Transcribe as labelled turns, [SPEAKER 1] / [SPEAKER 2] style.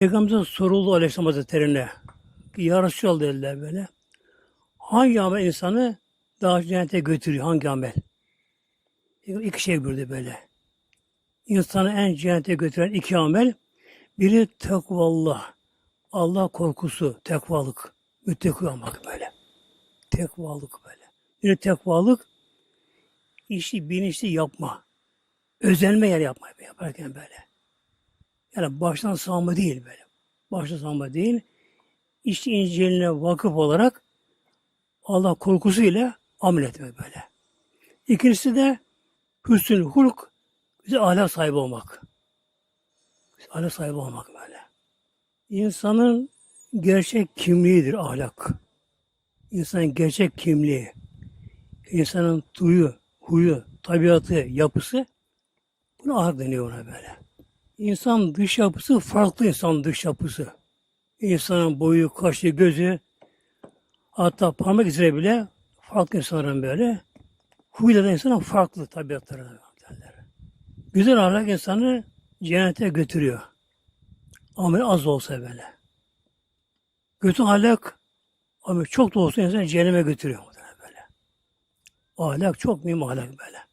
[SPEAKER 1] Peygamberimize soruldu Aleyhisselam Hazretleri'ne. Yarışı oldu dediler böyle. Hangi amel insanı daha cennete götürüyor? Hangi amel? İki şey burada böyle. İnsanı en cennete götüren iki amel. Biri tekvallah. Allah korkusu, tekvalık. Müttaki olmak böyle. Tekvalık böyle. Biri tekvalık. işi bilinçli yapma. Özenme yer yapma yaparken böyle. Yani baştan sağma değil böyle. Baştan sağma değil. İşi inceliğine vakıf olarak Allah korkusuyla amel etmek böyle. İkincisi de hüsnül hulk, bize ahlak sahibi olmak. Bize ahlak sahibi olmak böyle. İnsanın gerçek kimliğidir ahlak. İnsanın gerçek kimliği, insanın tuyu, huyu, tabiatı, yapısı, buna ahlak deniyor ona böyle. İnsan dış yapısı farklı insan dış yapısı. İnsanın boyu, kaşı, gözü, hatta parmak izleri bile farklı insanların böyle. Huyları da insanın farklı tabiatları derler. Güzel ahlak insanı cennete götürüyor. Amel az olsa böyle. Kötü ahlak ama çok da olsa insanı cehenneme götürüyor böyle. Ahlak çok mühim ahlak böyle.